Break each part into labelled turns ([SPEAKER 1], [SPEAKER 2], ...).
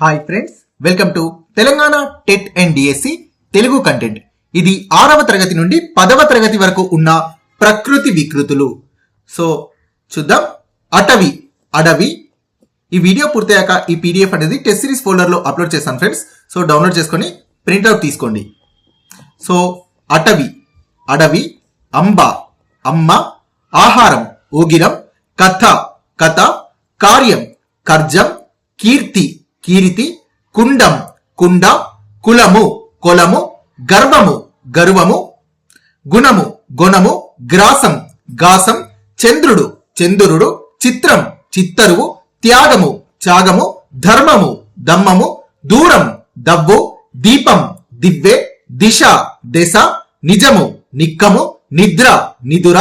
[SPEAKER 1] Hi friends welcome to Telangana TET and DSC Telugu content ఇది ఆరవ తరగతి నుండి పదవ తరగతి వరకు ఉన్న ప్రకృతి వికృతులు. సో చూద్దాం. అటవి అడవి. ఈ వీడియో పూర్తయ్యాక ఈ పీడిఎఫ్ అనేది టెస్ట్ సిరీస్ ఫోల్డర్లో అప్లోడ్ చేస్తాను ఫ్రెండ్స్ సో డౌన్లోడ్ చేసుకొని ప్రింట్అవుట్ తీసుకోండి. సో అటవి అడవి అంబ అమ్మ ఆహారం ఊగిరం కథ కథ కార్యం కర్జం కీర్తి కీరితి కుండం కుండ కులము కొలము గర్వము గర్వము గుణము గుణము గ్రాసం గాసం చంద్రుడు చంద్రుడు చిత్రం చిత్తరువు త్యాగము త్యాగము ధర్మము దమ్మము దూరం దవ్వు దీపం దివ్వె దిశ దశ నిజము నిక్కము నిద్ర నిదుర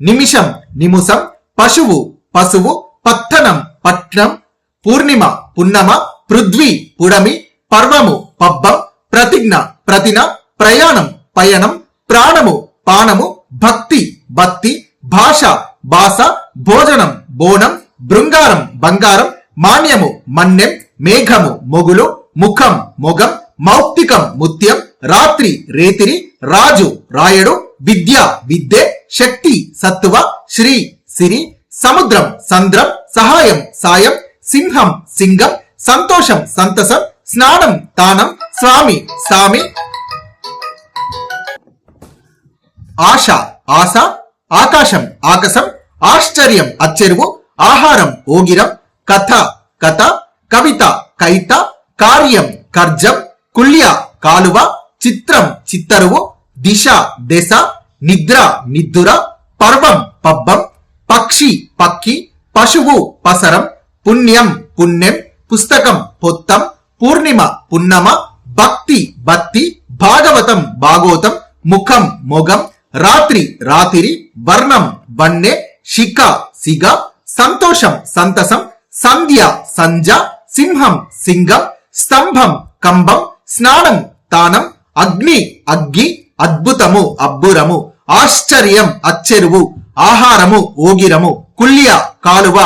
[SPEAKER 1] నిమిషం నిముసం పశువు పశువు పత్తనం పట్నం పూర్ణిమ పున్నమ పృథ్వీ పుడమి పర్వము పబ్బం ప్రతిజ్ఞ ప్రతిన ప్రయాణం పయనం ప్రాణము పానము భక్తి భక్తి భాష భాష భోజనం బోనం బృంగారం బంగారం మాన్యము మన్యం మేఘము మొగులు ముఖం మొగం మౌక్తికం ముత్యం రాత్రి రేతిరి రాజు రాయడు విద్య విద్యే శక్తి సత్తువ శ్రీ సిరి సముద్రం సంద్రం సహాయం సాయం సింహం సింగం సంతోషం సంతసం స్నానం తానం స్వామి సామి. ఆశ ఆశ ఆకాశం ఆకసం ఆశ్చర్యం అచ్చెరువు ఆహారం ఓగిరం కథ కథ కవిత కైత కార్యం కర్జం కుల్య కాలువ చిత్రం చిత్తరువు దిశ దెశ నిద్ర నిద్దుర పర్వం పబ్బం పక్షి పక్కి పశువు పసరం పుణ్యం పుణ్యం పుస్తకం పొత్తం పూర్ణిమ పున్నమ భక్తి భక్తి భాగవతం భాగోతం ముఖం మొగం రాత్రి రాతిరి వర్ణం వన్నె శిఖ సిగ సంతోషం సంతసం సంధ్య సంజ సింహం సింగం స్తంభం కంబం స్నానం తానం అగ్ని అగ్గి అద్భుతము అబ్బురము ఆశ్చర్యం అచ్చెరువు ఆహారము ఓగిరము కుల్య కాలువ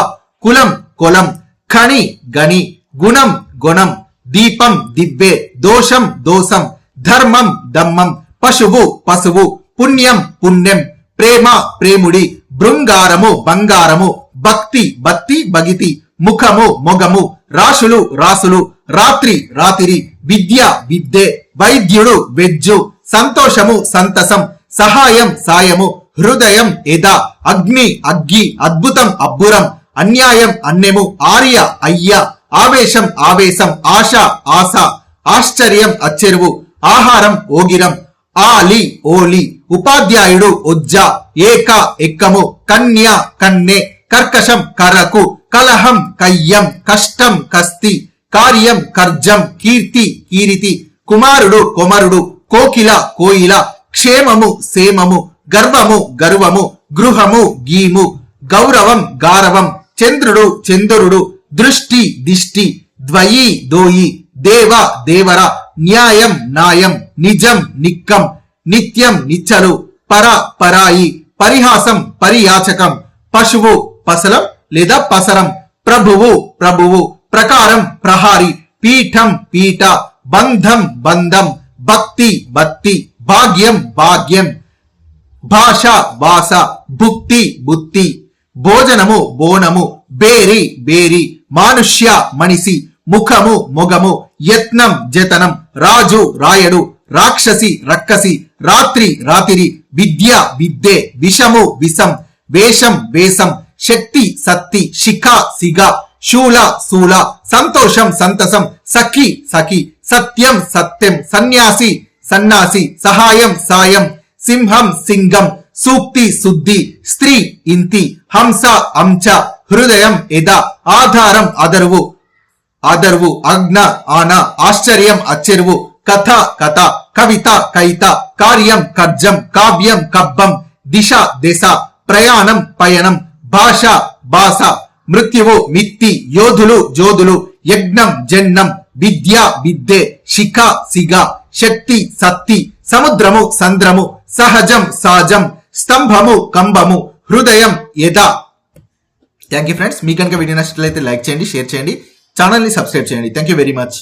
[SPEAKER 1] కులం కొలం ఖని గని గుణం గుణం దీపం దివ్వే దోషం దోషం ధర్మం దమ్మం పశువు పశువు పుణ్యం పుణ్యం ప్రేమ ప్రేముడి బృంగారము బంగారము భక్తి భక్తి భగితి ముఖము మొగము రాశులు రాసులు రాత్రి రాతిరి విద్య విద్దే వైద్యుడు వెజ్జు సంతోషము సంతసం సహాయం సాయము హృదయం ఎద అగ్ని అగ్గి అద్భుతం అబ్బురం అన్యాయం అన్నెము ఆర్య అయ్య ఆవేశం ఆవేశం ఆశ ఆశ ఆశ్చర్యం అచ్చెరువు ఆహారం ఓగిరం ఆలి ఓలి ఉపాధ్యాయుడు ఉజ్జ ఏక ఎక్కము కన్య కన్నె కర్కశం కరకు కలహం కయ్యం కష్టం కస్తి కార్యం కర్జం కీర్తి కీరితి కుమారుడు కొమరుడు కోకిల కోయిల క్షేమము సేమము గర్వము గర్వము గృహము గీము గౌరవం గారవం చంద్రుడు చంద్రుడు దృష్టి దిష్టి ద్వయి దోయి దేవ దేవర న్యాయం నాయం నిజం నిక్కం నిత్యం నిచ్చలు పర పరాయి పరిహాసం పరియాచకం పశువు పసలం లేదా పసరం ప్రభువు ప్రభువు ప్రకారం ప్రహారి పీఠం పీఠ బంధం బంధం భక్తి భక్తి భాగ్యం భాగ్యం భాష భాష భుక్తి బుత్తి భోజనము బోనము బేరి బేరి మానుష్య మనిషి ముఖము మొగము యత్నం జతనం రాజు రాయడు రాక్షసి రక్కసి రాత్రి రాతిరి విద్య విద్దే విషము విషం వేషం వేషం శక్తి సత్తి శిఖ సిగ శూల శూల సంతోషం సంతసం సఖి సఖి సత్యం సత్యం సన్యాసి సన్నాసి సహాయం సాయం సింహం సింగం సూక్తి శుద్ధి స్త్రీ ఇంతి హంస అంచ హృదయం ఇద ఆధారం అదరువు అదరువు అగ్న ఆన ఆశ్చర్యం అచ్చెరువు. కథ కథ కవిత కైత కార్యం కర్జం కావ్యం కబ్బం. దిశ దిశ ప్రయాణం పయనం. భాష భాష. మృత్యువు మిత్తి యోధులు జోధులు యజ్ఞం జన్నం. విద్య విద్యే. శిఖ సిగ శక్తి సత్తి. సముద్రము సంద్రము. సహజం సాజం. స్తంభము కంబము హృదయం యథ థ్యాంక్ యూ ఫ్రెండ్స్ మీ కనుక వీడియో నచ్చినట్లయితే లైక్ చేయండి షేర్ చేయండి. ఛానల్ని సబ్స్క్రైబ్ చేయండి. Thank you very much